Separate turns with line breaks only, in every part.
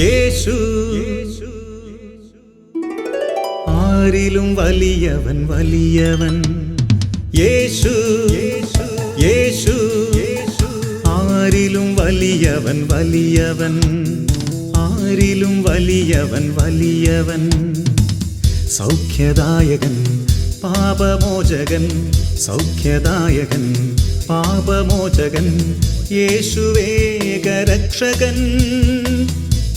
യേശു ആരിലും വലിയവൻ വലിയവൻ യേശു യേശു ആരിലും വലിയവൻ വലിയവൻ ആരിലും വലിയവൻ വലിയവൻ സൗഖ്യദായകൻ പാപമോചകൻ സൗഖ്യദായകൻ പാപമോചകൻ യേശുവേഗരക്ഷകൻ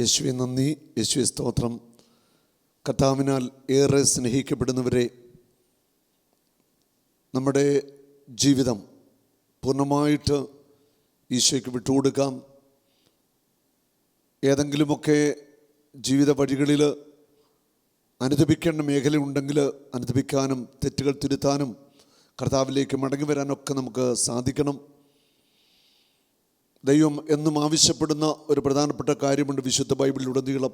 യേശുവെ നന്ദി. യേശുവെ സ്തോത്രം. കർത്താവിനാൽ ഏറെ സ്നേഹിക്കപ്പെടുന്നവരെ നമ്മുടെ ജീവിതം പൂർണമായിട്ട് ഈശോയ്ക്ക് വിട്ടുകൊടുക്കാം. ഏതെങ്കിലുമൊക്കെ ജീവിത വഴികളിൽ അനുദപിക്കേണ്ട മേഖല ഉണ്ടെങ്കിൽ അനുദപിക്കാനും തെറ്റുകൾ തിരുത്താനും കർത്താവിലേക്ക് മടങ്ങി വരാനൊക്കെ നമുക്ക് സാധിക്കണം. ദൈവം എന്നും ആവശ്യപ്പെടുന്ന ഒരു പ്രധാനപ്പെട്ട കാര്യമുണ്ട് വിശുദ്ധ ബൈബിളിലുടനീളം.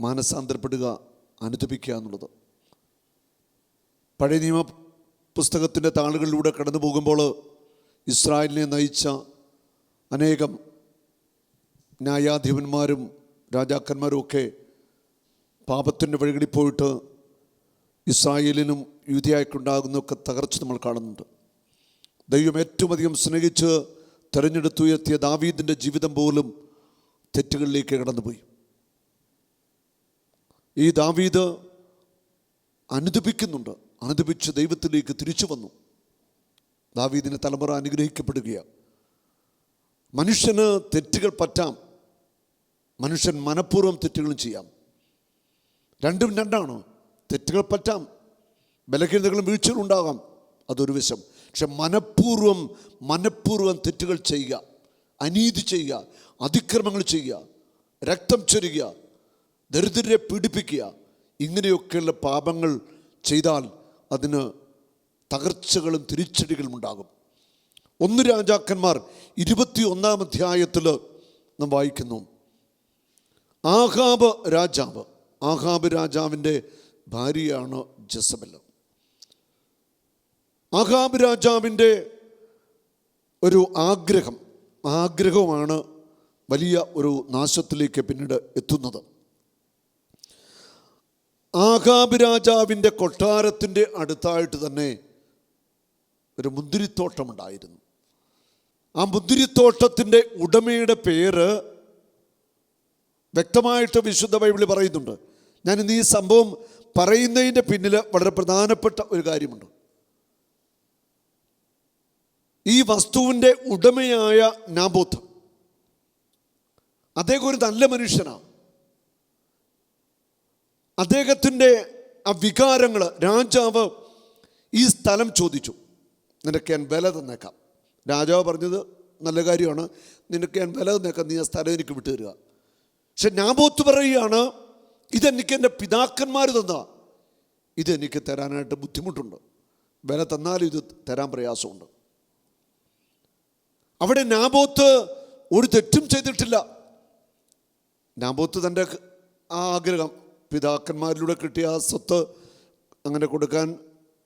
മാനസാന്തരപ്പെടുക അനുദപിക്കുക എന്നുള്ളത്. പഴയ നിയമ പുസ്തകത്തിന്റെ താളുകളിലൂടെ കടന്നു പോകുമ്പോൾ ഇസ്രായേലിനെ നയിച്ച അനേകം ന്യായാധിപന്മാരും രാജാക്കന്മാരും ഒക്കെ പാപത്തിന്റെ വഴികളിൽ പോയിട്ട് ഇസ്രായേലിനും യുതിയായിട്ടുണ്ടാകുന്നൊക്കെ തകർച്ച നമ്മൾ കാണുന്നുണ്ട്. ദൈവം ഏറ്റവും അധികം സ്നേഹിച്ച് തെരഞ്ഞെടുത്തുയർത്തിയ ദാവീദിന്റെ ജീവിതം പോലും തെറ്റുകളിലേക്ക് കടന്നുപോയി. ഈ ദാവീദ് അനുദപിക്കുന്നുണ്ട്. അനുദപിച്ച് ദൈവത്തിലേക്ക് തിരിച്ചു വന്നു. ദാവീദിന്റെ തലമുറ അനുഗ്രഹിക്കപ്പെടുകയാണ്. മനുഷ്യന് തെറ്റുകൾ പറ്റാം. മനുഷ്യൻ മനഃപൂർവം തെറ്റുകളും ചെയ്യാം. രണ്ടും രണ്ടാണ്. തെറ്റുകൾ പറ്റാം. ബലഹീനതകളും വീഴ്ചകളും ഉണ്ടാകാം. അതൊരു വശം. പക്ഷെ മനഃപൂർവം മനഃപൂർവം തെറ്റുകൾ ചെയ്യുക അനീതി ചെയ്യുക അതിക്രമങ്ങൾ ചെയ്യുക രക്തം ചൊരുക ദരിദ്രരെ പീഡിപ്പിക്കുക ഇങ്ങനെയൊക്കെയുള്ള പാപങ്ങൾ ചെയ്താൽ അതിന് തകർച്ചകളും തിരിച്ചടികളും ഉണ്ടാകും. ഒന്ന് രാജാക്കന്മാർ ഇരുപത്തി ഒന്നാം അധ്യായത്തിൽ നാം വായിക്കുന്നു. ആഹാബ് രാജാവ് ആഹാബ് രാജാവിന്റെ ഭാര്യയാണ് ജസബൽ ആഹാബ് രാജാവിന്റെ ഒരു ആഗ്രഹം ആഗ്രഹമാണ് വലിയ ഒരു നാശത്തിലേക്ക് പിന്നീട് എത്തുന്നത്. ആഹാബ് രാജാവിന്റെ കൊട്ടാരത്തിന്റെ അടുത്തായിട്ട് തന്നെ ഒരു മുന്തിരിത്തോട്ടമുണ്ടായിരുന്നു. ആ മുന്തിരിത്തോട്ടത്തിന്റെ ഉടമയുടെ പേര് വ്യക്തമായിട്ട് വിശുദ്ധ ബൈബിളിൽ പറയുന്നുണ്ട്. ഞാനിന്ന് ഈ സംഭവം പറയുന്നതിന്റെ പിന്നിൽ വളരെ പ്രധാനപ്പെട്ട ഒരു കാര്യമുണ്ട്. ഈ വസ്തുവിന്റെ ഉടമയായ നാബോത്ത്. അദ്ദേഹം ഒരു നല്ല മനുഷ്യനാണ്. അദ്ദേഹത്തിന്റെ ആ വികാരങ്ങൾ രാജാവ് ഈ സ്ഥലം ചോദിച്ചു. നിനക്ക് ഞാൻ വില തന്നേക്കാം. രാജാവ് പറഞ്ഞത് നല്ല കാര്യമാണ്. നിനക്ക് ഞാൻ വില തന്നേക്കാം. നീ ആ സ്ഥലം എനിക്ക് വിട്ടു തരിക. പക്ഷെ നാബോത്ത് പറയുകയാണ് ഇതെനിക്ക് എന്റെ പിതാക്കന്മാർ തന്ന. ഇതെനിക്ക് തരാനായിട്ട് ബുദ്ധിമുട്ടുണ്ട്. വില തന്നാലും ഇത് തരാൻ പ്രയാസമുണ്ട്. അവിടെ നാബോത്ത് ഒരു തെറ്റും ചെയ്തിട്ടില്ല. നാബോത്ത് തന്റെ ആഗ്രഹം പിതാക്കന്മാരിലൂടെ കിട്ടിയ ആ സ്വത്ത് അങ്ങനെ കൊടുക്കാൻ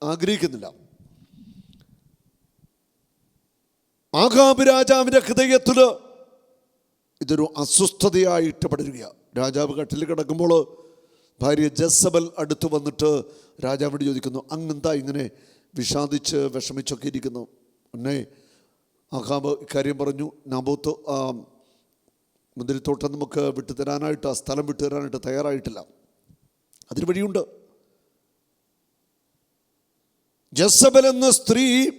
ആഗ്രഹിക്കുന്നില്ല. ആകാബ് രാജാവിന്റെ ഹൃദയത്തിൽ ഇതൊരു അസ്വസ്ഥതയായിട്ട് പടരുകയാണ് രാജാവ് കട്ടിൽ കിടക്കുമ്പോൾ ഭാര്യ ജസബൽ അടുത്ത് വന്നിട്ട് രാജാവിനോട് ചോദിക്കുന്നു അങ്ങെന്താ ഇങ്ങനെ വിഷാദിച്ച് വിഷമിച്ചൊക്കെ ഇരിക്കുന്നു? എന്നെ അഹാബ് ഇക്കാര്യം പറഞ്ഞു നബൂത്ത് മുന്തിരിത്തോട്ടം നമുക്ക് വിട്ടുതരാനായിട്ട് ആ സ്ഥലം വിട്ടുതരാനായിട്ട് തയ്യാറായിട്ടില്ല. അതിന് വഴിയുണ്ട്. ജസബൽ എന്ന സ്ത്രീ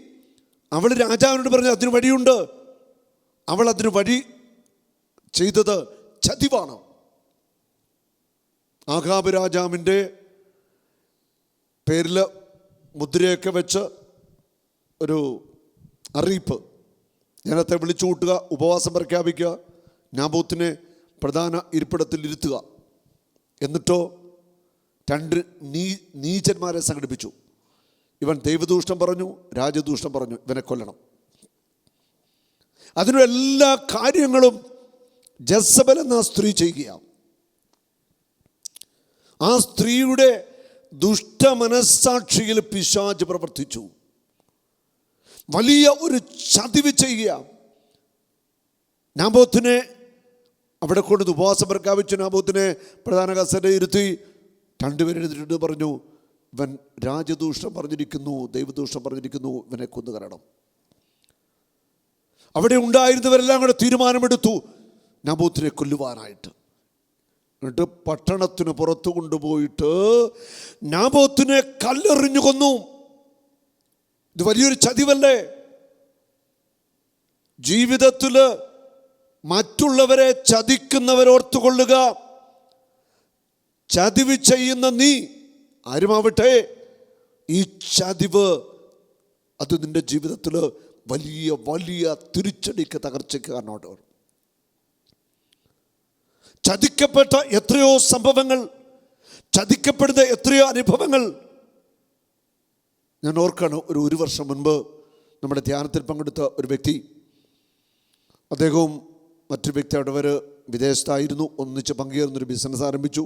അവൾ രാജാവിനോട് പറഞ്ഞു അതിന് വഴിയുണ്ട്. അവൾ അതിന് വഴി ചെയ്തത് ചതിവാണ്. ആഹാബ് രാജാവിന്റെ പേരിൽ മുദ്രയൊക്കെ വെച്ച് ഒരു അറിയിപ്പ് ജനത്തെ വിളിച്ചു കൂട്ടുക ഉപവാസം പ്രഖ്യാപിക്കുക നാബൂത്തിനെ പ്രധാന ഇരിപ്പിടത്തിൽ ഇരുത്തുക എന്നിട്ടോ രണ്ട് നീ നീചന്മാരെ സംഘടിപ്പിച്ചു. ഇവൻ ദൈവദൂഷ്ടം പറഞ്ഞു രാജദൂഷ്ടം പറഞ്ഞു ഇവനെ കൊല്ലണം. അതിനുള്ള എല്ലാ കാര്യങ്ങളും ജസബൽ എന്ന സ്ത്രീ ചെയ്യുകയാണ്. ആ സ്ത്രീയുടെ ദുഷ്ടമനസ്സാക്ഷിയിൽ പിശാജ് പ്രവർത്തിച്ചു. വലിയ ഒരു ചതിവ് ചെയ്യുക നാബോത്തിനെ അവിടെ കൊണ്ട് ഉപവാസം പ്രഖ്യാപിച്ചു. നാബോത്തിനെ പ്രധാന കസരെ ഇരുത്തി രണ്ടുപേരെടുത്തിട്ട് പറഞ്ഞു ഇവൻ രാജദൂഷണം പറഞ്ഞിരിക്കുന്നു ദൈവദൂഷണം പറഞ്ഞിരിക്കുന്നു ഇവനെ കൊന്നു കൊന്നുകരണം അവിടെ ഉണ്ടായിരുന്നവരെല്ലാം കൂടെ തീരുമാനമെടുത്തു നബൂത്തിനെ കൊല്ലുവാനായിട്ട്. എന്നിട്ട് പട്ടണത്തിന് പുറത്തു കൊണ്ടുപോയിട്ട് നാബോത്തിനെ കല്ലെറിഞ്ഞു കൊന്നു. ഇത് വലിയൊരു ചതിവല്ലേ? ജീവിതത്തിൽ മറ്റുള്ളവരെ ചതിക്കുന്നവരോർത്തുകൊള്ളുക ചതിവ് ചെയ്യുന്ന നീ ആരുമാവട്ടെ? ഈ ചതിവ് അത് നിന്റെ ജീവിതത്തിൽ വലിയ വലിയ തിരിച്ചടിക്ക് തകർച്ചയ്ക്ക് കാരണമായിട്ട് ചതിക്കപ്പെട്ട എത്രയോ സംഭവങ്ങൾ ചതിക്കപ്പെടുന്ന എത്രയോ അനുഭവങ്ങൾ ഞാൻ ഓർക്കാണ് ഒരു ഒരു വർഷം മുൻപ് നമ്മുടെ ധ്യാനത്തിൽ പങ്കെടുത്ത ഒരു വ്യക്തി. അദ്ദേഹവും മറ്റൊരു വ്യക്തി അവിടെ വിദേശത്തായിരുന്നു. ഒന്നിച്ച് പങ്കുചേർന്നൊരു ബിസിനസ് ആരംഭിച്ചു.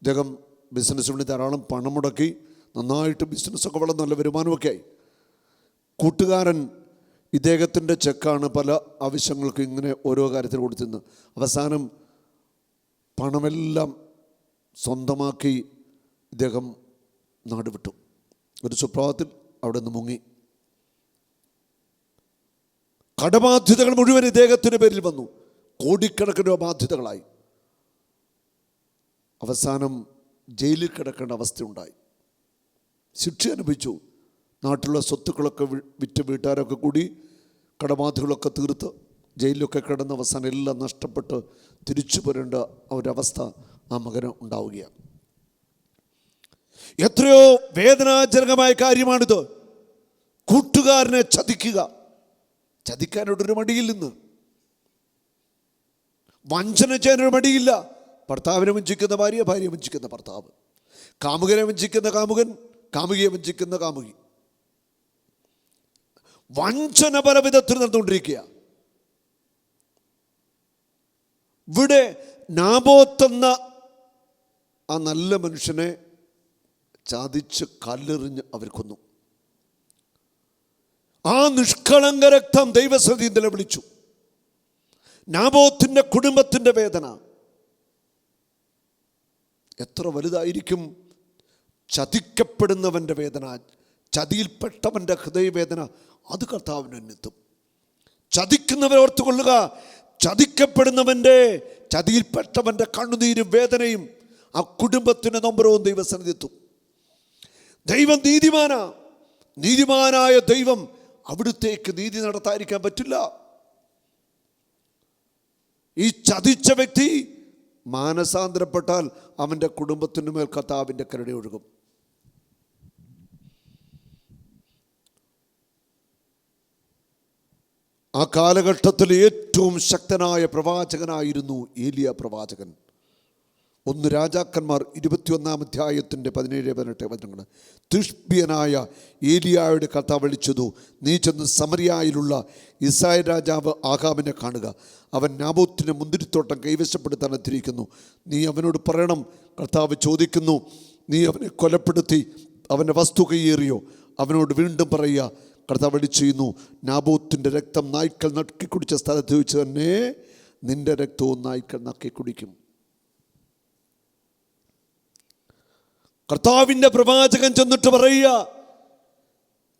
അദ്ദേഹം ബിസിനസ് വേണ്ടി ധാരാളം പണം മുടക്കി നന്നായിട്ട് ബിസിനസ്സൊക്കെ വളരെ നല്ല വരുമാനമൊക്കെ ആയി. കൂട്ടുകാരൻ ഇദ്ദേഹത്തിന്റെ ചെക്കാണ് പല ആവശ്യങ്ങൾക്കും ഇങ്ങനെ ഓരോ കാര്യത്തിൽ കൊടുത്തിരുന്നത്. അവസാനം പണമെല്ലാം സ്വന്തമാക്കി ഇദ്ദേഹം നാടുവിട്ടു ഒരു സുപ്രഭാതത്തിൽ അവിടെ നിന്ന് മുങ്ങി. കടബാധ്യതകൾ മുഴുവൻ ഇദ്ദേഹത്തിന്റെ പേരിൽ വന്നു. കോടിക്കണക്കിന് ബാധ്യതകളായി. അവസാനം ജയിലിൽ കിടക്കേണ്ട അവസ്ഥയുണ്ടായി. ശിക്ഷ അനുഭവിച്ചു. നാട്ടിലുള്ള സ്വത്തുക്കളൊക്കെ വിറ്റ് വീട്ടുകാരൊക്കെ കൂടി കടബാധ്യതകളൊക്കെ തീർത്ത് ജയിലിലൊക്കെ കിടന്ന് അവസാനം എല്ലാം നഷ്ടപ്പെട്ട് തിരിച്ചു പോരേണ്ട ഒരവസ്ഥ ആ മകന് ഉണ്ടാവുകയാണ്. എത്രയോ വേദനാജനകമായ കാര്യമാണിത്. കൂട്ടുകാരനെ ചതിക്കുക. ചതിക്കാനോടൊരു മടിയിൽ നിന്ന്. വഞ്ചന ചെയ്യാനൊരു മടിയില്ല. ഭർത്താവിനെ വഞ്ചിക്കുന്ന ഭാര്യ ഭാര്യയെ വഞ്ചിക്കുന്ന ഭർത്താവ്. കാമുകനെ വഞ്ചിക്കുന്ന കാമുകൻ കാമുകിയെ വഞ്ചിക്കുന്ന കാമുകി. വഞ്ചന പല വിധത്തിൽ നടന്നുകൊണ്ടിരിക്കുക ഇവിടെ നാബോത്തെന്ന ആ നല്ല മനുഷ്യനെ ചാതിച്ച് കല്ലെറിഞ്ഞ് അവർ കൊന്നു. ആ നിഷ്കളങ്ക രക്തം ദൈവസതി നിലവിളിച്ചു നാബോത്തിന്റെ കുടുംബത്തിന്റെ വേദന. എത്ര വലുതായിരിക്കും ചതിക്കപ്പെടുന്നവന്റെ വേദന ചതിയിൽപ്പെട്ടവന്റെ ഹൃദയവേദന അത് കർത്താവിന് എന്നെത്തും. ചതിക്കുന്നവരെ ഓർത്തുകൊള്ളുക. ചതിക്കപ്പെടുന്നവന്റെ ചതിയിൽപ്പെട്ടവന്റെ കണ്ണുനീരും വേദനയും ആ കുടുംബത്തിന്റെ നമ്പരവും ദൈവസന്നിധി എത്തും. ദൈവം നീതിമാനാ. നീതിമാനായ ദൈവം അവിടുത്തേക്ക് നീതി നടത്താതിരിക്കാൻ പറ്റില്ല. ഈ ചതിച്ച വ്യക്തി മാനസാന്തരപ്പെട്ടാൽ അവന്റെ കുടുംബത്തിനു മേൽ കർത്താവിന്റെ കരടി ഒഴുകും. ആ കാലഘട്ടത്തിൽ ഏറ്റവും ശക്തനായ പ്രവാചകനായിരുന്നു ഏലിയ പ്രവാചകൻ. ഒന്ന് രാജാക്കന്മാർ ഇരുപത്തിയൊന്നാം അധ്യായത്തിന്റെ പതിനേഴ് പതിനെട്ട് വചനങ്ങൾ തുഷ്പ്യനായ ഏലിയായുടെ കഥ വിളിച്ചതു നീ ചെന്ന് സമരിയായിലുള്ള ഇസ്രായേൽ രാജാവ് ആഹാബിനെ കാണുക. അവൻ നാബോത്തിന്റെ മുന്തിരിത്തോട്ടം കൈവശപ്പെടുത്താൻ എത്തിയിരിക്കുന്നു. നീ അവനോട് പറയണം കർത്താവ് ചോദിക്കുന്നു നീ അവനെ കൊലപ്പെടുത്തി അവന്റെ വസ്തു കൈയേറിയോ അവനോട് വീണ്ടും പറയുക കർത്താവ് ചെയ്യുന്നു നാബോത്തിന്റെ രക്തം നായ്ക്കൾ നക്കി കുടിച്ച സ്ഥലത്ത് വെച്ച് തന്നെ നിന്റെ രക്തവും നായ്ക്കൾ നക്കി കുടിക്കും. കർത്താവിന്റെ പ്രവാചകൻ ചെന്നിട്ട് പറയുക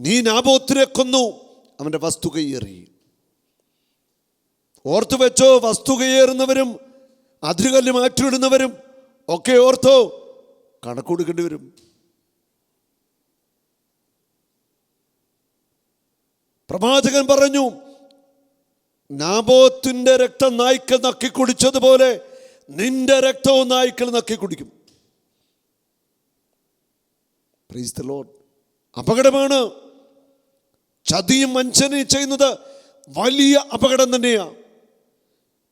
നീ നാബോത്തിനെ കൊന്നു അവന്റെ വസ്തു കയ്യേറി. ഓർത്തു വെച്ചോ വസ്തു കയ്യേറുന്നവരും അതിരുകല്ല് മാറ്റിവിടുന്നവരും ഒക്കെ ഓർത്തോ കണക്ക് കൊടുക്കേണ്ടി വരും. പ്രവാചകൻ പറഞ്ഞു നാബോത്തിന്റെ രക്തം നായ്ക്കൾ നക്കി കുടിച്ചതുപോലെ നിന്റെ രക്തവും നായ്ക്കൾ നക്കി കുടിക്കും Lord. അപകടമാണ്. ചതിയും വഞ്ചനയും ചെയ്യുന്നത് വലിയ അപകടം തന്നെയാണ്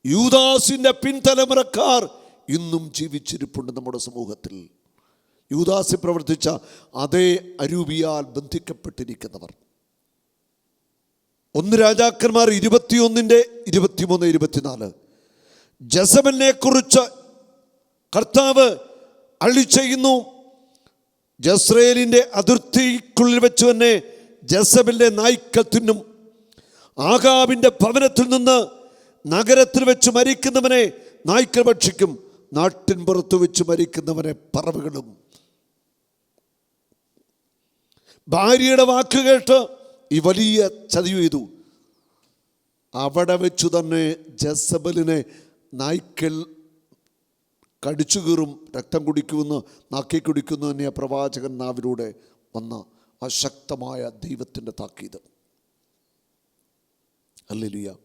യൂദാസിന്റെ പിൻതലമുറക്കാർ ഇന്നും ജീവിച്ചിരിപ്പുണ്ട് നമ്മുടെ സമൂഹത്തിൽ. യൂദാസി പ്രവർത്തിച്ച അതേ അരൂപിയാൽ ബന്ധിക്കപ്പെട്ടിരിക്കുന്നവർ. ഒന്ന് രാജാക്കന്മാർ ഇരുപത്തിയൊന്നിന്റെ ഇരുപത്തിമൂന്ന് ഇരുപത്തിനാല്. ജസബലിനെ കുറിച്ച് കർത്താവ് അള്ളി ചെയ്യുന്നു. ജസ്രയേലിന്റെ അതിർത്തിക്കുള്ളിൽ വെച്ച് തന്നെ ജസബിന്റെ നായ്ക്കൾ തിന്നും. ആകാബിന്റെ ഭവനത്തിൽ നിന്ന് നഗരത്തിൽ വെച്ച് മരിക്കുന്നവനെ നായ്ക്കൾ ഭക്ഷിക്കും. നാട്ടിൻ പുറത്ത് വെച്ച് മരിക്കുന്നവനെ പറവുകളും. ഭാര്യയുടെ വാക്ക് കേട്ട് ഈ വലിയ ചതിവ് ചെയ്തു. അവിടെ വെച്ചു തന്നെ ജസബലിനെ നായ്ക്കൾ കടിച്ചു കീറും രക്തം കുടിക്കുമെന്ന് നാക്കി കുടിക്കുന്നു തന്നെ പ്രവാചകൻ നാവിലൂടെ വന്ന അശക്തമായ ദൈവത്തിന്റെ താക്കീത്. അല്ലെലിയ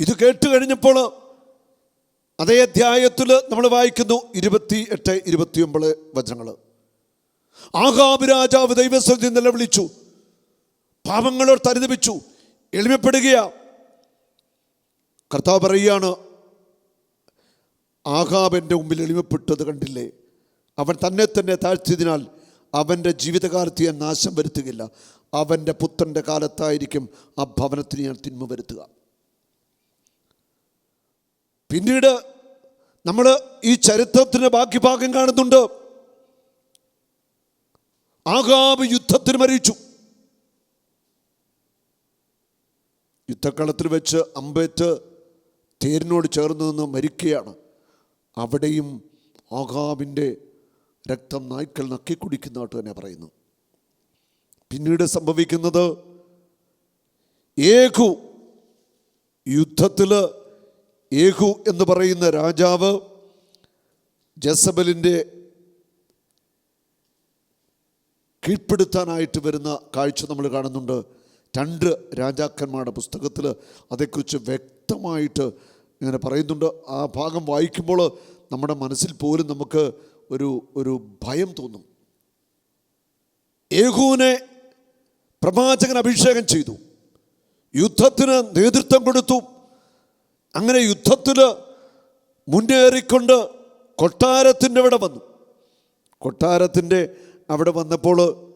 ഇത് കേട്ട് കഴിഞ്ഞപ്പോൾ അതേ അധ്യായത്തിൽ നമ്മൾ വായിക്കുന്നു ഇരുപത്തി എട്ട് ഇരുപത്തിയൊമ്പത് വചനങ്ങൾ. ആഹാബ് രാജാവ് ദൈവസ്ഥത്തിൽ നിലവിളിച്ചു. പാപങ്ങളോട് തരിതപിച്ചു. എളിമപ്പെടുകയാ. കർത്താവ് പറയുകയാണ് ആകാബന്റെ മുമ്പിൽ എളിമപ്പെട്ടത് കണ്ടില്ലേ? അവൻ തന്നെ തന്നെ താഴ്ത്തിയതിനാൽ അവന്റെ ജീവിതകാലത്ത് ഞാൻ നാശം വരുത്തുകയില്ല. അവന്റെ പുത്രന്റെ കാലത്തായിരിക്കും ആ ഭവനത്തിന് ഞാൻ തിന്മ വരുത്തുക. പിന്നീട് നമ്മൾ ഈ ചരിത്രത്തിന്റെ ബാക്കി ഭാഗം കാണുന്നുണ്ട്. ആകാബ് യുദ്ധത്തിന് മരിച്ചു. യുദ്ധക്കളത്തിൽ വെച്ച് അമ്പേറ്റ് തേരിനോട് ചേർന്ന് നിന്ന് മരിക്കുകയാണ്. അവിടെയും ആഹാബിന്റെ രക്തം നായ്ക്കൾ നക്കി കുടിക്കുന്നതായിട്ട് തന്നെ പറയുന്നു. പിന്നീട് സംഭവിക്കുന്നത് ഏഹു യുദ്ധത്തിൽ ഏഹു എന്ന് പറയുന്ന രാജാവ് ജസബലിന്റെ കീഴ്പ്പെടുത്താനായിട്ട് വരുന്ന കാഴ്ച നമ്മൾ കാണുന്നുണ്ട്. രണ്ട് രാജാക്കന്മാരുടെ പുസ്തകത്തിൽ അതേക്കുറിച്ച് വ്യക്തമായിട്ട് ഇങ്ങനെ പറയുന്നുണ്ട്. ആ ഭാഗം വായിക്കുമ്പോൾ നമ്മുടെ മനസ്സിൽ പോലും നമുക്ക് ഒരു ഒരു ഭയം തോന്നും. ഏഹൂനെ പ്രവാചകൻ അഭിഷേകം ചെയ്തു. യുദ്ധത്തിന് നേതൃത്വം കൊടുത്തു. അങ്ങനെ യുദ്ധത്തിൽ മുന്നേറിക്കൊണ്ട് കൊട്ടാരത്തിന്റെ അവിടെ വന്നു. കൊട്ടാരത്തിന്റെ അവിടെ വന്നപ്പോൾ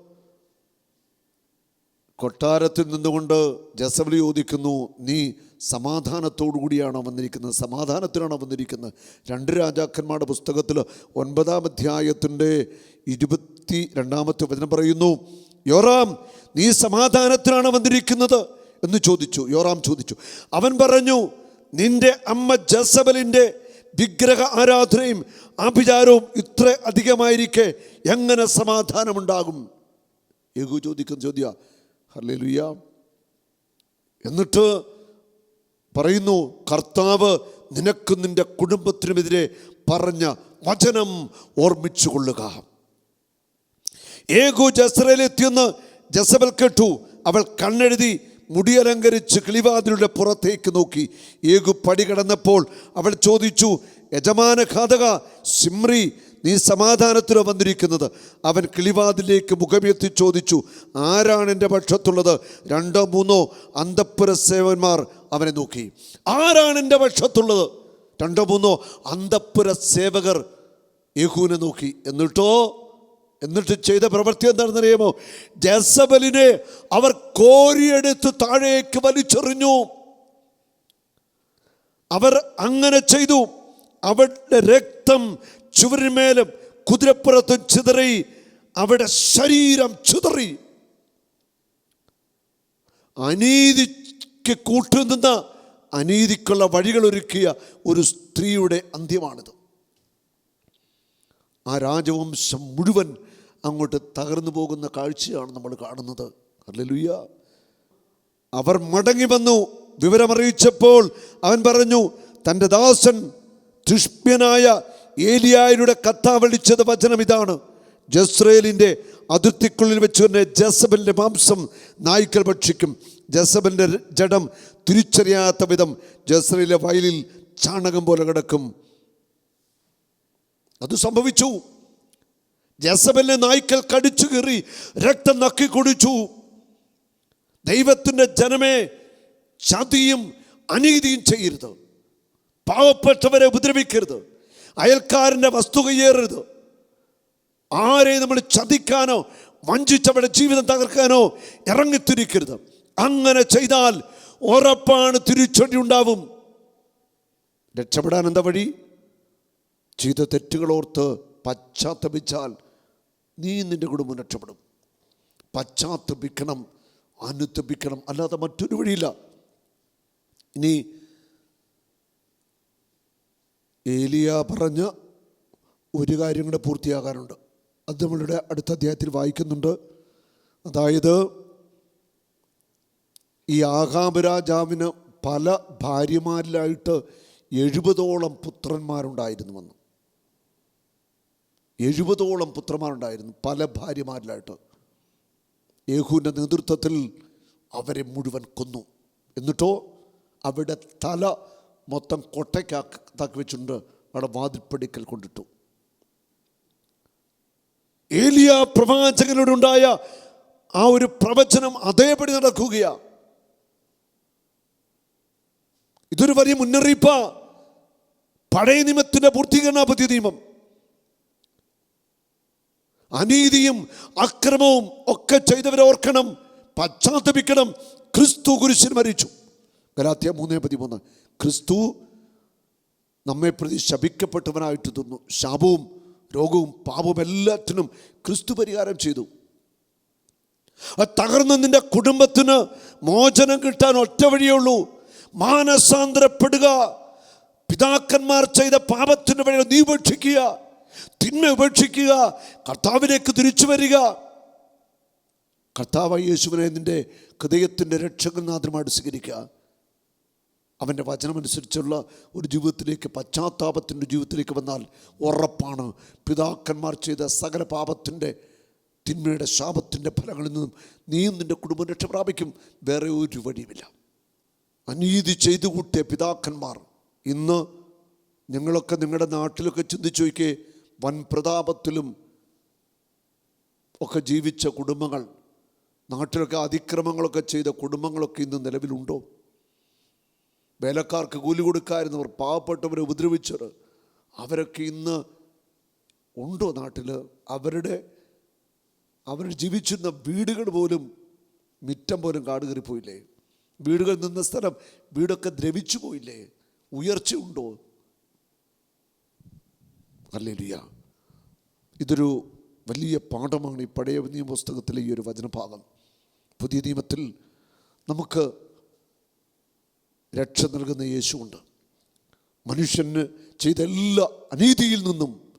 കൊട്ടാരത്തിൽ നിന്നുകൊണ്ട് ജസബലി ചോദിക്കുന്നു നീ സമാധാനത്തോടു കൂടിയാണോ വന്നിരിക്കുന്നത്? സമാധാനത്തിനാണോ വന്നിരിക്കുന്നത്? രണ്ട് രാജാക്കന്മാരുടെ പുസ്തകത്തിൽ ഒൻപതാം അധ്യായത്തിന്റെ ഇരുപത്തി രണ്ടാമത്തെ വചനം പറയുന്നു യോറാം നീ സമാധാനത്തിനാണോ വന്നിരിക്കുന്നത്? എന്ന് ചോദിച്ചു. യോറാം ചോദിച്ചു അവൻ പറഞ്ഞു നിന്റെ അമ്മ ജസബലിന്റെ വിഗ്രഹ ആരാധനയും ആഭിചാരവും ഇത്ര അധികമായിരിക്കെ എങ്ങനെ സമാധാനമുണ്ടാകും? യഹു ചോദിക്കുന്ന ചോദ്യ ഹല്ലേലൂയ. എന്നിട്ട് പറയുന്നു കർത്താവ് നിനക്ക് നിന്റെ കുടുംബത്തിനുമെതിരെ പറഞ്ഞ വചനം ഓർമ്മിച്ചു കൊള്ളുക ഏകു ജസ്രയിലെത്തിയെന്ന് ജസബൽ കേട്ടു. അവൾ കണ്ണെഴുതി മുടിയലങ്കരിച്ച് കിളിവാതിലുടെ പുറത്തേക്ക് നോക്കി. ഏകു പടി കടന്നപ്പോൾ അവൾ ചോദിച്ചു യജമാന ഘാതക സിമ്രി നീ സമാധാനത്തിനോ വന്നിരിക്കുന്നത്? അവൻ കിളിവാതിലേക്ക് മുഖമെത്തി ചോദിച്ചു ആരാണ് എന്റെ പക്ഷത്തുള്ളത്? രണ്ടോ മൂന്നോ അന്തപ്പുര സേവന്മാർ അവനെ നോക്കി. ആരാണ് എന്റെ പക്ഷത്തുള്ളത്? രണ്ടോ മൂന്നോ അന്തപ്പുര സേവകർ യഹൂനെ നോക്കി. എന്നിട്ടോ? എന്നിട്ട് ചെയ്ത പ്രവൃത്തി എന്താണെന്ന് അറിയാമോ ജസബലിനെ അവർ കോരിയെടുത്ത് താഴേക്ക് വലിച്ചെറിഞ്ഞു. അവർ അങ്ങനെ ചെയ്തു. അവരുടെ രക്തം ചുവരിന്മേലും കുതിരപ്പുറത്തും ചിതറി അവിടെ ശരീരം ചിതറി. അനീതിക്ക് കൂട്ടുനിന്ന അനീതിക്കുള്ള വഴികൾ ഒരുക്കിയ ഒരു സ്ത്രീയുടെ അന്ത്യമാണിത്. ആ രാജവംശം മുഴുവൻ അങ്ങോട്ട് തകർന്നു പോകുന്ന കാഴ്ചയാണ് നമ്മൾ കാണുന്നത്. അല്ലേലുയ്യ അവർ മടങ്ങി വന്നു. വിവരമറിയിച്ചപ്പോൾ അവൻ പറഞ്ഞു തന്റെ ദാസൻ ദുഷ്പ്യനായ ഏലിയായുടെ കത്താവളിച്ചത് വചനം ഇതാണ്. ജസ്രേലിന്റെ അതിർത്തിക്കുള്ളിൽ വെച്ച് തന്നെ ജസബലിന്റെ മാംസം നായ്ക്കൾ ഭക്ഷിക്കും. ജസബലിന്റെ ജഡം തിരിച്ചറിയാത്ത വിധം ജസ്രയിലെ വയലിൽ ചാണകം പോലെ കിടക്കും. അത് സംഭവിച്ചു. ജസബലിനെ നായ്ക്കൾ കടിച്ചു കീറി രക്തം നക്കി കുടിച്ചു. ദൈവത്തിന്റെ ജനമേ ചതിയും അനീതിയും ചെയ്യരുത്. പാവപ്പെട്ടവരെ ഉപദ്രവിക്കരുത്. അയൽക്കാരന്റെ വസ്തു കയ്യേറരുത്. ആരെ നമ്മൾ ചതിക്കാനോ വഞ്ചിച്ചവരുടെ ജീവിതം തകർക്കാനോ ഇറങ്ങിത്തിരിക്കരുത്. അങ്ങനെ ചെയ്താൽ ഉറപ്പാണ് തിരിച്ചടി ഉണ്ടാവും. രക്ഷപ്പെടാൻ എന്താ വഴി? ചെയ്ത തെറ്റുകളോർത്ത് പശ്ചാത്തപിച്ചാൽ നീ നിന്റെ കുടുംബം രക്ഷപ്പെടും. പശ്ചാത്തപിക്കണം അനുത്തപിക്കണം അല്ലാതെ മറ്റൊരു വഴിയില്ല. ഇനി ഏലിയ പറഞ്ഞ ഒരു കാര്യം കൂടെ പൂർത്തിയാകാനുണ്ട്. അത് നമ്മളുടെ അടുത്ത അധ്യായത്തിൽ വായിക്കുന്നുണ്ട്. അതായത് ഈ ആഹാബ് രാജാവിന് പല ഭാര്യമാരിലായിട്ട് എഴുപതോളം പുത്രന്മാരുണ്ടായിരുന്നുവെന്ന് എഴുപതോളം പുത്രന്മാരുണ്ടായിരുന്നു പല ഭാര്യമാരിലായിട്ട്. യേഹുവിന്റെ നേതൃത്വത്തിൽ അവരെ മുഴുവൻ കൊന്നു. എന്നിട്ടോ അവിടെ തല മൊത്തം കൊട്ടയ്ക്കാക്കി വെച്ചിട്ടുണ്ട് അവിടെ വാതിൽപ്പടിക്കൽ കൊണ്ടിട്ടു. ഏലിയ പ്രവാചകനോട് ഉണ്ടായ ആ ഒരു പ്രവചനം അതേപടി നടക്കുകയാ. ഇതൊരു വലിയ മുന്നറിയിപ്പാ. പഴയ നിയമത്തിന്റെ പൂർത്തീകരണ പുതിയ നിയമം. അനീതിയും അക്രമവും ഒക്കെ ചെയ്തവരെ ഓർക്കണം പശ്ചാത്തപിക്കണം. ക്രിസ്തു കുരിശിൽ മരിച്ചു. ഗലാത്തിയ മൂന്നേ പതിമൂന്ന്. ക്രിസ്തു നമ്മെ പ്രതി ശപിക്കപ്പെട്ടവനായിട്ട് തന്നു ശാപവും രോഗവും പാപവും എല്ലാത്തിനും ക്രിസ്തു പരിഹാരം ചെയ്തു. തകർന്ന നിന്റെ കുടുംബത്തിന് മോചനം കിട്ടാൻ ഒറ്റ വഴിയേ ഉള്ളൂ. മാനസാന്തരപ്പെടുക. പിതാക്കന്മാർ ചെയ്ത പാപത്തിന് വഴി നീ ഉപേക്ഷിക്കുക. തിന്മ ഉപേക്ഷിക്കുക. കർത്താവിലേക്ക് തിരിച്ചു വരിക. കർത്താവായ യേശുവിനെ നിന്റെ ഹൃദയത്തിന്റെ രക്ഷകനാഥനുമായിട്ട് സ്വീകരിക്കുക. അവന്റെ വചനമനുസരിച്ചുള്ള ഒരു ജീവിതത്തിലേക്ക് പശ്ചാത്താപത്തിന്റെ ജീവിതത്തിലേക്ക് വന്നാൽ ഉറപ്പാണ്. പിതാക്കന്മാർ ചെയ്ത സകല പാപത്തിന്റെ തിന്മയുടെ ശാപത്തിന്റെ ഫലങ്ങളിൽ നിന്നും നീയും നിന്റെ കുടുംബം രക്ഷ പ്രാപിക്കും. വേറെ ഒരു വഴിയുമില്ല. അനീതി ചെയ്തു കൂട്ടിയ പിതാക്കന്മാർ ഇന്ന് നിങ്ങളൊക്കെ നിങ്ങളുടെ നാട്ടിലൊക്കെ ചിന്തിച്ചു നോക്കിയേ വൻ പ്രതാപത്തിലും ഒക്കെ ജീവിച്ച കുടുംബങ്ങൾ നാട്ടിലൊക്കെ അതിക്രമങ്ങളൊക്കെ ചെയ്ത കുടുംബങ്ങളൊക്കെ ഇന്ന് നിലവിലുണ്ടോ? വേലക്കാർക്ക് കൂലി കൊടുക്കാതിരുന്നവർ പാവപ്പെട്ടവരെ ഉപദ്രവിച്ചവർ അവരൊക്കെ ഇന്ന് ഉണ്ടോ നാട്ടിൽ അവരുടെ അവർ ജീവിച്ചിരുന്ന വീടുകൾ പോലും മിറ്റം പോലും കാട് കയറിപ്പോയില്ലേ? വീടുകൾ നിന്ന സ്ഥലം വീടൊക്കെ ദ്രവിച്ചു പോയില്ലേ? ഉയർച്ചയുണ്ടോ അല്ലേലിയ ഇതൊരു വലിയ പാഠമാണ് ഈ പഴയ നിയമ പുസ്തകത്തിലെ ഈ ഒരു വചനഭാഗം പുതിയ നിയമത്തിൽ നമുക്ക് രക്ഷ നൽകുന്ന യേശുണ്ട് മനുഷ്യന് ചെയ്ത എല്ലാ അനീതിയിൽ നിന്നും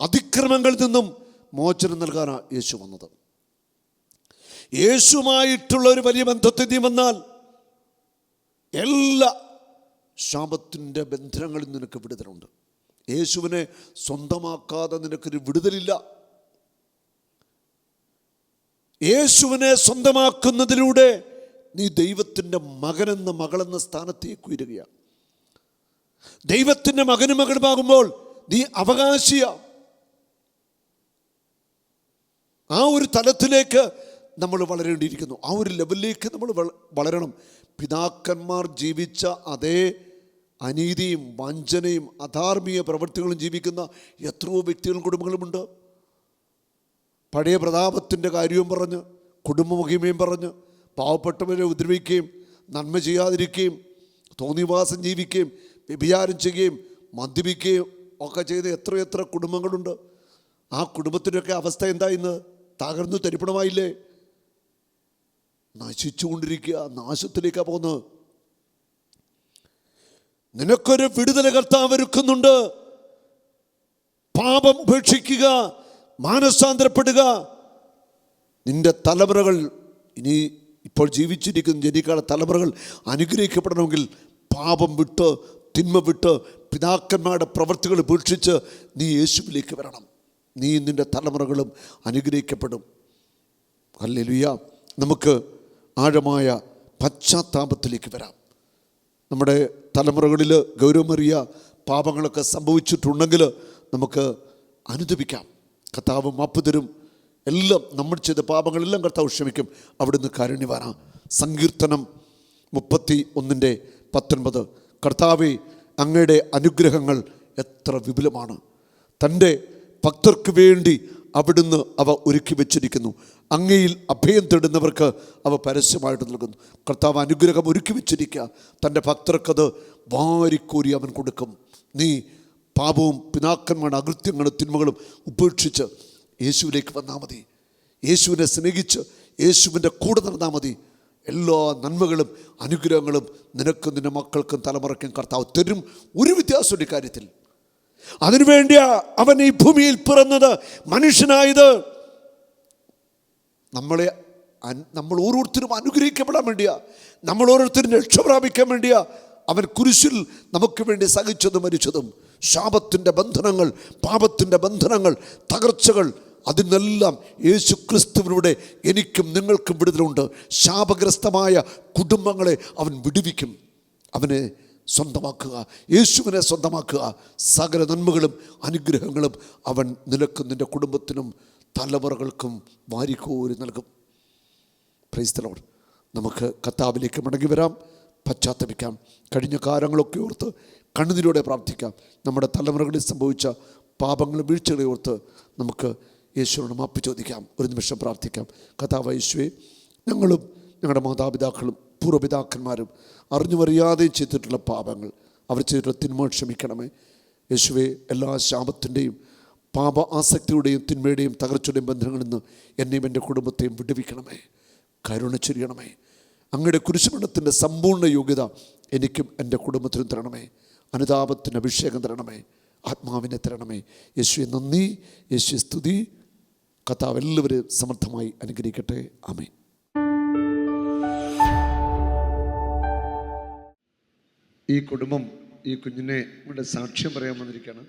അതിക്രമങ്ങളിൽ നിന്നും മോചനം നൽകാനാണ് യേശു വന്നത്. യേശുമായിട്ടുള്ള ഒരു വലിയ ബന്ധത്തിൽ നീ വന്നാൽ എല്ലാ ശാപത്തിന്റെ ബന്ധനങ്ങളിൽ നിനക്ക് വിടുതലുണ്ട്. യേശുവിനെ സ്വന്തമാക്കാതെ നിനക്കൊരു വിടുതലില്ല. യേശുവിനെ സ്വന്തമാക്കുന്നതിലൂടെ നീ ദൈവത്തിന്റെ മകനെന്ന മകളെന്ന സ്ഥാനത്തേക്ക് ഉയരുകയാണ്. ദൈവത്തിന്റെ മകനും മകളുമാകുമ്പോൾ നീ അവകാശിയ. ആ ഒരു തലത്തിലേക്ക് നമ്മൾ വളരേണ്ടിയിരിക്കുന്നു. ആ ഒരു ലെവലിലേക്ക് നമ്മൾ വളരണം. പിതാക്കന്മാർ ജീവിച്ച അതേ അനീതിയും വഞ്ചനയും അധാർമിക പ്രവൃത്തികളും ജീവിക്കുന്ന എത്രയോ വ്യക്തികളും കുടുംബങ്ങളുമുണ്ട്. പഴയ പ്രതാപത്തിന്റെ കാര്യവും പറഞ്ഞ് കുടുംബമുഖിമയും പറഞ്ഞ് പാവപ്പെട്ടവരെ ഉപദ്രവിക്കുകയും നന്മ ചെയ്യാതിരിക്കുകയും തോന്നിവാസം ജീവിക്കുകയും വ്യഭിചാരം ചെയ്യുകയും മദ്യപിക്കുകയും ഒക്കെ ചെയ്ത എത്രയെത്ര കുടുംബങ്ങളുണ്ട്. ആ കുടുംബത്തിന്റെയൊക്കെ അവസ്ഥ എന്താ ഇന്ന്? തകർന്നു തരിപ്പണമായില്ലേ? നശിച്ചുകൊണ്ടിരിക്കുക നാശത്തിലേക്കാണ് പോകുന്നത്. നിനക്കൊരു വിടുതല കർത്താവ് ഒരുക്കുന്നുണ്ട്. പാപം ഉപേക്ഷിക്കുക മാനസാന്തരപ്പെടുക. നിന്റെ തലമുറകൾ ഇനി ഇപ്പോൾ ജീവിച്ചിരിക്കുന്ന ജനിക്കാല തലമുറകൾ അനുഗ്രഹിക്കപ്പെടണമെങ്കിൽ പാപം വിട്ട് തിന്മ വിട്ട് പിതാക്കന്മാരുടെ പ്രവൃത്തികൾ ഉപേക്ഷിച്ച് നീ യേശുവിലേക്ക് വരണം. നീ നിന്റെ തലമുറകളും അനുഗ്രഹിക്കപ്പെടും. അല്ലെലുയ നമുക്ക് ആഴമായ പശ്ചാത്താപത്തിലേക്ക് വരാം. നമ്മുടെ തലമുറകളിൽ ഗൗരവമറിയ പാപങ്ങളൊക്കെ സംഭവിച്ചിട്ടുണ്ടെങ്കിൽ നമുക്ക് അനുദപിക്കാം. കർത്താവ് മാപ്പ് തരും എല്ലാം നമ്മൾ ചെയ്ത പാപങ്ങളെല്ലാം കർത്താവ് ക്ഷമിക്കും. അവിടുന്ന് കാരുണ്യവാനാ സങ്കീർത്തനം മുപ്പത്തി ഒന്നിന്റെ പത്തൊൻപത്. കർത്താവെ അങ്ങയുടെ അനുഗ്രഹങ്ങൾ എത്ര വിപുലമാണ്. തന്റെ ഭക്തർക്ക് വേണ്ടി അവിടുന്ന് അവ ഒരുക്കി വെച്ചിരിക്കുന്നു. അങ്ങയിൽ അഭയം തേടുന്നവർക്ക് അവ പരസ്യമായിട്ട് നൽകുന്നു. കർത്താവ് അനുഗ്രഹം ഒരുക്കി വെച്ചിരിക്കുക. തന്റെ ഭക്തർക്കത് വാരിക്കോരി അവൻ കൊടുക്കും. നീ പാപവും പിതാക്കന്മാരുടെ അകൃത്യങ്ങളും തിന്മകളും ഉപേക്ഷിച്ച് യേശുവിലേക്ക് വന്നാൽ മതി. യേശുവിനെ സ്നേഹിച്ച് യേശുവിന്റെ കൂടെ നടന്നാൽ മതി. എല്ലാ നന്മകളും അനുഗ്രഹങ്ങളും നിനക്കും നിന്റെ മക്കൾക്കും തലമുറയ്ക്കും കർത്താവ് തരും ഒരു വ്യത്യാസമുണ്ട് കാര്യത്തിൽ. അതിനുവേണ്ടിയാ അവൻ ഈ ഭൂമിയിൽ പിറന്നത്. മനുഷ്യനായത് നമ്മളെ നമ്മൾ ഓരോരുത്തരും അനുഗ്രഹിക്കപ്പെടാൻ വേണ്ടിയാ. നമ്മൾ ഓരോരുത്തരും രക്ഷ പ്രാപിക്കാൻ വേണ്ടിയാ. അവൻ കുരിശിൽ നമുക്ക് വേണ്ടി സഹിച്ചതും മരിച്ചതും. ശാപത്തിന്റെ ബന്ധനങ്ങൾ പാപത്തിന്റെ ബന്ധനങ്ങൾ തകർച്ചകൾ അതിനെല്ലാം യേശു ക്രിസ്തുവിലൂടെ എനിക്കും നിങ്ങൾക്കും വിടുതലുണ്ട്. ശാപഗ്രസ്തമായ കുടുംബങ്ങളെ അവൻ വിടുവിക്കും. അവനെ സ്വന്തമാക്കുക. യേശുവിനെ സ്വന്തമാക്കുക. സകല നന്മകളും അനുഗ്രഹങ്ങളും അവൻ നിനക്കും നിന്റെ കുടുംബത്തിനും തലമുറകൾക്കും വാരിക്കോരി നൽകും. പ്രൈസ്തലോട് നമുക്ക് കത്താവിലേക്ക് മടങ്ങി വരാം. പശ്ചാത്തപിക്കാം. കഴിഞ്ഞ കാലങ്ങളൊക്കെ ഓർത്ത് കണ്ണുനീരോടെ പ്രാർത്ഥിക്കാം. നമ്മുടെ തലമുറകളിൽ സംഭവിച്ച പാപങ്ങളും വീഴ്ചകളെ ഓർത്ത് നമുക്ക് യേശുവിനോട് മാപ്പ് ചോദിക്കാം. ഒരു നിമിഷം പ്രാർത്ഥിക്കാം. കഥാവ യേശുവെ ഞങ്ങളും ഞങ്ങളുടെ മാതാപിതാക്കളും പൂർവപിതാക്കന്മാരും അറിഞ്ഞുമറിയാതെയും ചെയ്തിട്ടുള്ള പാപങ്ങൾ അവർ ചെയ്തിട്ടുള്ള തിന്മ ക്ഷമിക്കണമേ. യേശുവെ എല്ലാ ശാപത്തിന്റെയും പാപ ആസക്തിയുടെയും തിന്മയുടെയും തകർച്ചയുടെയും ബന്ധങ്ങളിൽ നിന്ന് എന്നെയും എന്റെ കുടുംബത്തെയും വിടുവിക്കണമേ. കരുണ ചൊരിയണമേ. അങ്ങയുടെ കുരിശുമരണത്തിന്റെ സമ്പൂർണ യോഗ്യത എനിക്കും എന്റെ കുടുംബത്തിനും തരണമേ. അനുതാപത്തിന് അഭിഷേകം തരണമേ. ആത്മാവിനെ തരണമേ. യേശുവെ നന്ദി. യേശു സ്തുതി. കർത്താവ് എല്ലാവരും സമർത്ഥമായി അനുഗ്രഹിക്കട്ടെ. ആമേൻ. ഈ കുടുംബം ഈ കുഞ്ഞിനെ ഇവിടെ സാക്ഷ്യം പറയാൻ വന്നിരിക്കുകയാണ്.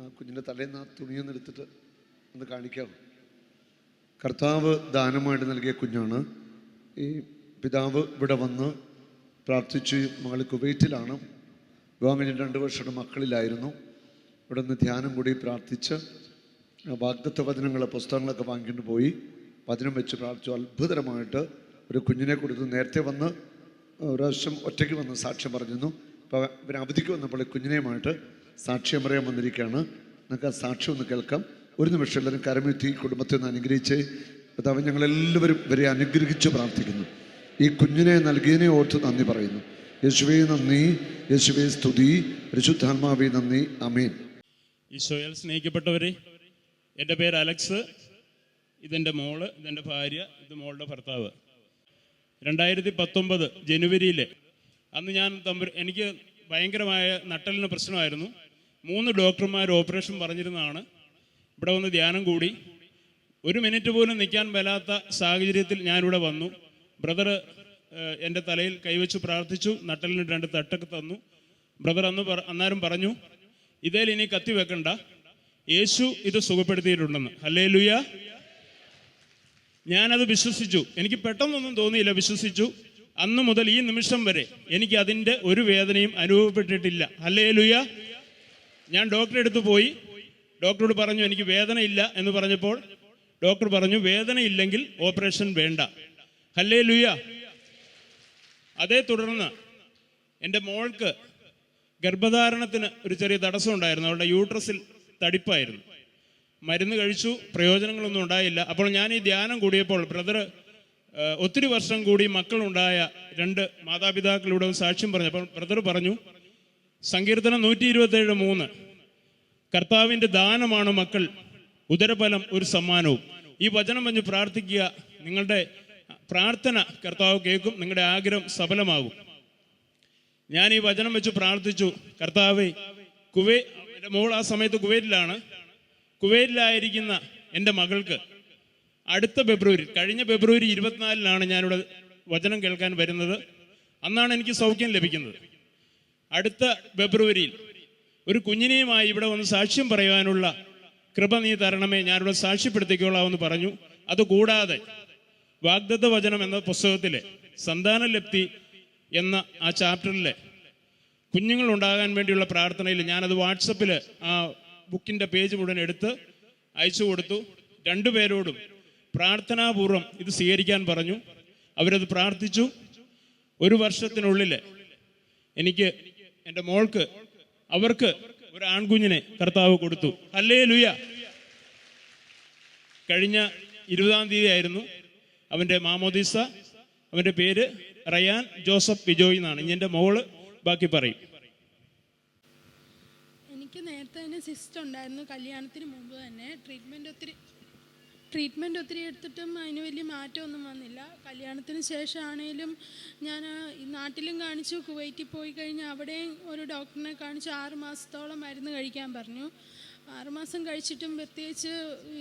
ആ കുഞ്ഞിന്റെ തലേന്ന് ആ തുണിയൊന്ന് എടുത്തിട്ട് ഒന്ന് കാണിക്കാം. കർത്താവ് ദാനമായിട്ട് നൽകിയ കുഞ്ഞാണ്. ഈ പിതാവ് ഇവിടെ വന്ന് പ്രാർത്ഥിച്ച് മകൾ കുവൈറ്റിലാണ്. വിവാഹം കഴിഞ്ഞിട്ട് രണ്ട് വർഷയുടെ മക്കളിലായിരുന്നു. ഇവിടെ നിന്ന് ധ്യാനം കൂടി പ്രാർത്ഥിച്ച് വാഗ്ദത്ത വചനങ്ങളെ പുസ്തകങ്ങളൊക്കെ വാങ്ങിക്കൊണ്ട് പോയി വചനം വെച്ച് പ്രാർത്ഥിച്ചു. അത്ഭുതകരമായിട്ട് ഒരു കുഞ്ഞിനെ കൊടുത്ത് നേരത്തെ വന്ന് പ്രാവശ്യം ഒറ്റയ്ക്ക് വന്ന് സാക്ഷ്യം പറഞ്ഞിരുന്നു. ഇപ്പോൾ ഇവർ അവധിക്ക് വന്നപ്പോൾ കുഞ്ഞിനെയുമായിട്ട് സാക്ഷ്യം പറയാൻ വന്നിരിക്കുകയാണ്. നിങ്ങൾക്ക് ആ സാക്ഷ്യം ഒന്ന് കേൾക്കാം. ഒരു നിമിഷം എല്ലാവരും കരമെത്തി കുടുംബത്തെ ഒന്ന് അനുഗ്രഹിച്ച് പിതാവ് ഞങ്ങളെല്ലാവരും ഇവരെ അനുഗ്രഹിച്ച് പ്രാർത്ഥിക്കുന്നു. ഈ കുഞ്ഞിനെ നൽകിയതിനെ ഓർത്ത് നന്ദി പറയുന്നു. യേശുവേ നന്ദി. യേശുവേ സ്തുതി. പരിശുദ്ധാത്മാവേ നന്ദി. അമീൻ
ഈശോയാൽ സ്നേഹിക്കപ്പെട്ടവരെ എന്റെ പേര് അലക്സ് ഇതെന്റെ മോൾ ഇതെന്റെ ഭാര്യ ഇത് മോളുടെ ഭർത്താവ്. രണ്ടായിരത്തി പത്തൊമ്പത് ജനുവരിയിലെ അന്ന് ഞാൻ തമ്പു എനിക്ക് ഭയങ്കരമായ നട്ടലിന് പ്രശ്നമായിരുന്നു. മൂന്ന് ഡോക്ടർമാർ ഓപ്പറേഷൻ പറഞ്ഞിരുന്നതാണ്. ഇവിടെ വന്ന് ധ്യാനം കൂടി. ഒരു മിനിറ്റ് പോലും നിൽക്കാൻ വരാത്ത സാഹചര്യത്തിൽ ഞാനിവിടെ വന്നു. ബ്രദർ എന്റെ തലയിൽ കൈവച്ച് പ്രാർത്ഥിച്ചു. നട്ടലിന് രണ്ട് തട്ടൊക്കെ തന്നു. ബ്രദർ അന്ന് അന്നേരം പറഞ്ഞു ഇതേൽ ഇനി കത്തി വെക്കണ്ട. യേശു ഇത് സുഖപ്പെടുത്തിയിട്ടുണ്ടെന്ന്. അല്ലേ ലുയ ഞാനത് വിശ്വസിച്ചു. എനിക്ക് പെട്ടെന്നൊന്നും തോന്നിയില്ല വിശ്വസിച്ചു. അന്ന് മുതൽ ഈ നിമിഷം വരെ എനിക്ക് അതിന്റെ ഒരു വേദനയും അനുഭവപ്പെട്ടിട്ടില്ല. അല്ലേ ലുയ ഞാൻ ഡോക്ടറെ അടുത്ത് പോയി. ഡോക്ടറോട് പറഞ്ഞു എനിക്ക് വേദനയില്ല എന്ന് പറഞ്ഞപ്പോൾ ഡോക്ടർ പറഞ്ഞു വേദന ഇല്ലെങ്കിൽ ഓപ്പറേഷൻ വേണ്ട. അല്ലേ ലുയ അതേ തുടർന്ന് എന്റെ മോൾക്ക് ഗർഭധാരണത്തിന് ഒരു ചെറിയ തടസ്സം ഉണ്ടായിരുന്നു അവളുടെ യൂട്രസിൽ തടിപ്പായിരുന്നു. മരുന്ന് കഴിച്ചു പ്രയോജനങ്ങളൊന്നും ഉണ്ടായില്ല. അപ്പോൾ ഞാൻ ഈ ധ്യാനം കൂടിയപ്പോൾ ബ്രദർ ഒത്തിരി വർഷം കൂടി മക്കളുണ്ടായ രണ്ട് മാതാപിതാക്കളിലൂടെ ഒരു സാക്ഷ്യം പറഞ്ഞു. അപ്പോൾ ബ്രദർ പറഞ്ഞു സങ്കീർത്തനം നൂറ്റി ഇരുപത്തേഴ് മൂന്ന്. കർത്താവിന്റെ ദാനമാണ് മക്കൾ. ഉദരഫലം ഒരു സമ്മാനവും. ഈ വചനം വഞ്ഞ് പ്രാർത്ഥിക്കുക നിങ്ങളുടെ പ്രാർത്ഥന കർത്താവ് കേൾക്കും നിങ്ങളുടെ ആഗ്രഹം സഫലമാകും. ഞാൻ ഈ വചനം വെച്ച് പ്രാർത്ഥിച്ചു കർത്താവെ കുവേ എന്റെ മോൾ ആ സമയത്ത് കുവൈറ്റിലാണ്. കുവൈറ്റിലായിരിക്കുന്ന എന്റെ മകൾക്ക് അടുത്ത ഫെബ്രുവരി കഴിഞ്ഞ ഫെബ്രുവരി ഇരുപത്തിനാലിനാണ് ഞാനിവിടെ വചനം കേൾക്കാൻ വരുന്നത്. അന്നാണ് എനിക്ക് സൗഖ്യം ലഭിക്കുന്നത്. അടുത്ത ഫെബ്രുവരിയിൽ ഒരു കുഞ്ഞിനെയുമായി ഇവിടെ വന്ന് സാക്ഷ്യം പറയുവാനുള്ള കൃപ നീ തരണമേ ഞാനിവിടെ സാക്ഷ്യപ്പെടുത്തിക്കോളാമെന്ന് പറഞ്ഞു. അതുകൂടാതെ വാഗ്ദത്ത വചനം എന്ന പുസ്തകത്തിലെ സന്താനലബ്ധി എന്ന ആ ചാപ്റ്ററിലെ കുഞ്ഞുങ്ങൾ ഉണ്ടാകാൻ വേണ്ടിയുള്ള പ്രാർത്ഥനയിൽ ഞാനത് വാട്സപ്പിൽ ആ ബുക്കിന്റെ പേജ് മുഴുവൻ എടുത്ത് അയച്ചു കൊടുത്തു. രണ്ടുപേരോടും പ്രാർത്ഥനാപൂർവം ഇത് സ്വീകരിക്കാൻ പറഞ്ഞു. അവരത് പ്രാർത്ഥിച്ചു. ഒരു വർഷത്തിനുള്ളിൽ എനിക്ക് എന്റെ മോൾക്ക് അവർക്ക് ഒരു ആൺകുഞ്ഞിനെ കർത്താവ് കൊടുത്തു. അല്ലേ ലുയ കഴിഞ്ഞ ഇരുപതാം തീയതി ആയിരുന്നു അവന്റെ മാമോദീസ അവന്റെ പേര് റയാൻ ജോസഫ് ബിജോയ് എന്നാണ്. ഇനി എന്റെ മോൾ ബാക്കി പറയും.
എനിക്ക് നേരത്തെ തന്നെ സിസ്റ്റ് ഉണ്ടായിരുന്നു. കല്യാണത്തിന് മുമ്പ് തന്നെ. ട്രീറ്റ്മെന്റ് ഒത്തിരി ട്രീറ്റ്മെന്റ് ഒത്തിരി എടുത്തിട്ടും അതിന് വലിയ മാറ്റമൊന്നും വന്നില്ല. കല്യാണത്തിന് ശേഷമാണേലും ഞാൻ നാട്ടിലും കാണിച്ചു. കുവൈറ്റിൽ പോയി കഴിഞ്ഞാൽ അവിടെയും ഒരു ഡോക്ടറിനെ കാണിച്ചു. ആറ് മാസത്തോളം മരുന്ന് കഴിക്കാൻ പറഞ്ഞു. ആറുമാസം കഴിച്ചിട്ടും പ്രത്യേകിച്ച്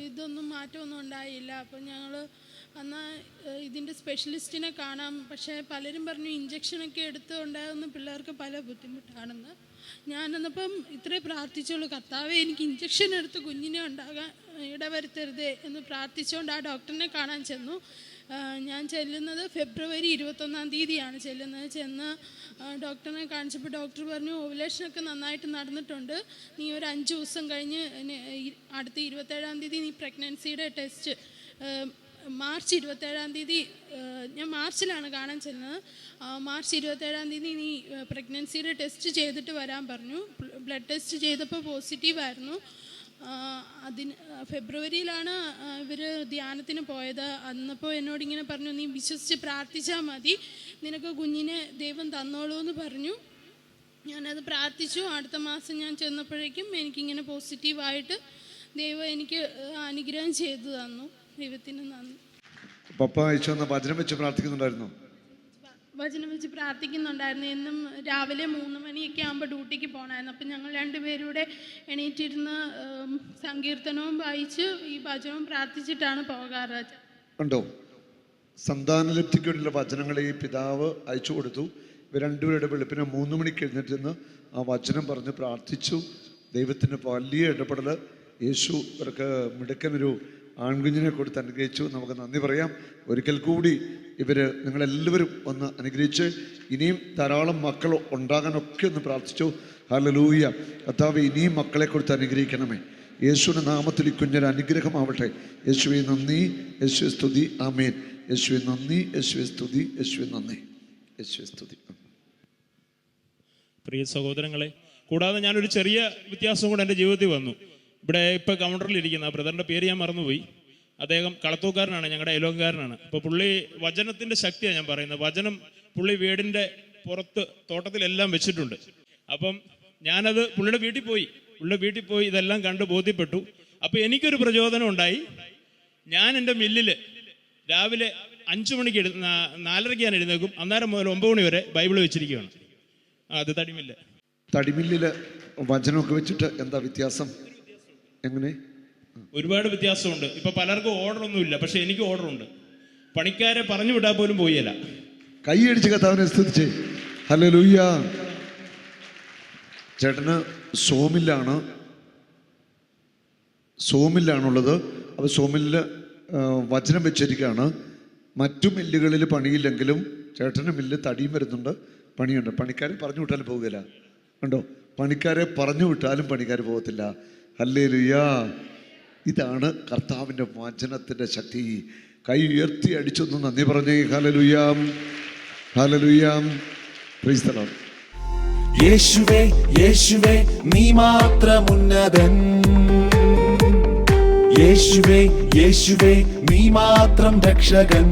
ഇതൊന്നും മാറ്റമൊന്നും ഉണ്ടായില്ല. അപ്പം ഞങ്ങൾ എന്നാൽ ഇതിന്റെ സ്പെഷ്യലിസ്റ്റിനെ കാണാം. പക്ഷേ പലരും പറഞ്ഞു ഇഞ്ചക്ഷനൊക്കെ എടുത്ത് ഉണ്ടാകുന്ന പിള്ളേർക്ക് പല ബുദ്ധിമുട്ടാണെന്ന്. ഞാനെന്നപ്പം ഇത്രേ പ്രാർത്ഥിച്ചുള്ളൂ. കർത്താവെ എനിക്ക് ഇഞ്ചക്ഷൻ എടുത്ത് കുഞ്ഞിനെ ഉണ്ടാകാൻ ഇടവരുത്തരുതേ എന്ന് പ്രാർത്ഥിച്ചുകൊണ്ട് ആ ഡോക്ടറിനെ കാണാൻ ചെന്നു. ഞാൻ ചെല്ലുന്നത് ഫെബ്രുവരി ഇരുപത്തൊന്നാം തീയതിയാണ് ചെല്ലുന്നത്. ചെന്ന് ഡോക്ടറിനെ കാണിച്ചപ്പോൾ ഡോക്ടർ പറഞ്ഞു ഓവുലേഷനൊക്കെ നന്നായിട്ട് നടന്നിട്ടുണ്ട്. നീ ഒരു അഞ്ച് ദിവസം കഴിഞ്ഞ് അടുത്ത ഇരുപത്തേഴാം തീയതി നീ പ്രഗ്നൻസിയുടെ ടെസ്റ്റ് മാർച്ച് ഇരുപത്തേഴാം തീയതി ഞാൻ മാർച്ചിലാണ് കാണാൻ ചെന്നത്. മാർച്ച് ഇരുപത്തേഴാം തീയതി നീ പ്രഗ്നൻസിയുടെ ടെസ്റ്റ് ചെയ്തിട്ട് വരാൻ പറഞ്ഞു. ബ്ലഡ് ടെസ്റ്റ് ചെയ്തപ്പോൾ പോസിറ്റീവായിരുന്നു അതിന് ഫെബ്രുവരിയിലാണ് ഇവർ ധ്യാനത്തിന് പോയത്. അന്നപ്പോൾ എന്നോട് ഇങ്ങനെ പറഞ്ഞു നീ വിശ്വസിച്ച് പ്രാർത്ഥിച്ചാൽ മതി. നിനക്ക് കുഞ്ഞിനെ ദൈവം തന്നോളൂ എന്ന് പറഞ്ഞു. ഞാനത് പ്രാർത്ഥിച്ചു. അടുത്ത മാസം ഞാൻ ചെന്നപ്പോഴേക്കും എനിക്കിങ്ങനെ പോസിറ്റീവായിട്ട് ദൈവം എനിക്ക് അനുഗ്രഹം ചെയ്തു തന്നു. ദൈവത്തിന് നന്ദി.
പപ്പ അയച്ചു വചനം വെച്ച് പ്രാർത്ഥിക്കുന്നുണ്ടായിരുന്നു?
വചനം വെച്ച് പ്രാർത്ഥിക്കുന്നുണ്ടായിരുന്നു. എന്നും രാവിലെ മൂന്ന് മണിയൊക്കെ ആകുമ്പോൾ ഡ്യൂട്ടിക്ക് പോകണമായിരുന്നു അപ്പം ഞങ്ങൾ രണ്ടുപേരൂടെ എണീറ്റിരുന്ന് സങ്കീർത്തനവും വായിച്ച് ഈ വചനവും പ്രാർത്ഥിച്ചിട്ടാണ് പോകാറ്
ഉണ്ടോ സന്താനലബ്ധിക്ക് വേണ്ടിയുള്ള വചനങ്ങൾ ഈ പിതാവ് അയച്ചു കൊടുത്തു. ഇവർ രണ്ടുപേരുടെ വെളുപ്പിനെ മൂന്ന് മണിക്ക് എഴുന്നേറ്റിരുന്ന് ആ വചനം പറഞ്ഞ് പ്രാർത്ഥിച്ചു. ദൈവത്തിന്റെ വലിയ ഇടപെടൽ യേശു ഇവർക്ക് മിടുക്കനൊരു ആൺകുഞ്ഞിനെ കൊടുത്ത് അനുഗ്രഹിച്ചു. നമുക്ക് നന്ദി പറയാം. ഒരിക്കൽ കൂടി ഇവർ നിങ്ങളെല്ലാവരും ഒന്ന് അനുഗ്രഹിച്ച് ഇനിയും ധാരാളം മക്കൾ ഉണ്ടാകാനൊക്കെ ഒന്ന് പ്രാർത്ഥിച്ചു. ഹലലൂയ കർത്താവ് ഇനിയും മക്കളെ കൊടുത്ത് അനുഗ്രഹിക്കണമേ. യേശുവിന്റെ നാമത്തിൽ കുഞ്ഞൊരു അനുഗ്രഹമാവട്ടെ. യേശുവെ നന്ദി. യേശുവെ സ്തുതി. ആമേൻ. യേശുവെ നന്ദി. യേശുവെ സ്തുതി. യേശുവെ നന്ദി. യേശുവെ സ്തുതി.
പ്രിയ സഹോദരങ്ങളെ കൂടാതെ ഞാനൊരു ചെറിയ വ്യത്യാസം കൂടെ എന്റെ ജീവിതത്തിൽ വന്നു. ഇവിടെ ഇപ്പോൾ കൗണ്ടറിൽ ഇരിക്കുന്ന ബ്രദറിന്റെ പേര് ഞാൻ മറന്നുപോയി. അദ്ദേഹം കളത്തൂക്കാരനാണ് ഞങ്ങളുടെ അയലോക്കാരനാണ് അപ്പോൾ പുള്ളി വചനത്തിന്റെ ശക്തിയാണ് ഞാൻ പറയുന്നത്. വചനം പുള്ളി വീടിന്റെ പുറത്ത് തോട്ടത്തിലെല്ലാം വെച്ചിട്ടുണ്ട്. അപ്പം ഞാനത് പുള്ളിയുടെ വീട്ടിൽ പോയി. പുള്ളിയുടെ വീട്ടിൽ പോയി ഇതെല്ലാം കണ്ട് ബോധ്യപ്പെട്ടു. അപ്പോൾ എനിക്കൊരു പ്രചോദനം ഉണ്ടായി. ഞാൻ എന്റെ മില്ലിൽ രാവിലെ അഞ്ചു മണിക്ക് എഴു നാലരയ്ക്ക് ഞാൻ എഴുന്നേക്കും അന്നേരം മുതൽ ഒമ്പത് മണി വരെ ബൈബിൾ വെച്ചിരിക്കുകയാണ്. അത് തടിമില്ല.
തടിമില്ലിൽ വചനമൊക്കെ വെച്ചിട്ട് എന്താ വ്യത്യാസം? എങ്ങനെ?
ഒരുപാട് വ്യത്യാസമുണ്ട്. ഇപ്പൊ പലർക്കും ഓർഡർ ഒന്നുമില്ല പക്ഷെ എനിക്ക് ഓർഡർ ഉണ്ട് പണിക്കാരെ പറഞ്ഞു വിടാൻ പോലും പോയല്ല.
കൈയടിച്ച് കത്താവിനെ സ്തുതിച്ച്. ഹലോ ലൂയ്യ ചേട്ടന് സോമില്ലാണ് സോമില്ലാണുള്ളത് അപ്പോൾ സോമില്ല് വചനം വെച്ചിരിക്കുകയാണ് മറ്റു മില്ലുകളിൽ പണിയില്ലെങ്കിലും ചേട്ടന് മില്ല് തടിയും വരുന്നുണ്ട് പണിയുണ്ട്. പണിക്കാരെ പറഞ്ഞു വിട്ടാലും പോകില്ല ഉണ്ടോ പണിക്കാരെ പറഞ്ഞു വിട്ടാലും പണിക്കാർ പോകത്തില്ല. ഹല്ലേ ലുയാ ഇതാണ് കർത്താവിന്റെ വചനത്തിന്റെ ശക്തി. കൈ ഉയർത്തി അടിച്ചൊന്ന് നന്ദി പറഞ്ഞേ. ഹലലുയാം ഹലലുയാം പ്രീസ്തലം
യേശുവേ യേശുവേ നീ മാത്രം ഉന്നതൻ യേശുവേ യേശുവേ നീ മാത്രം രക്ഷകൻ.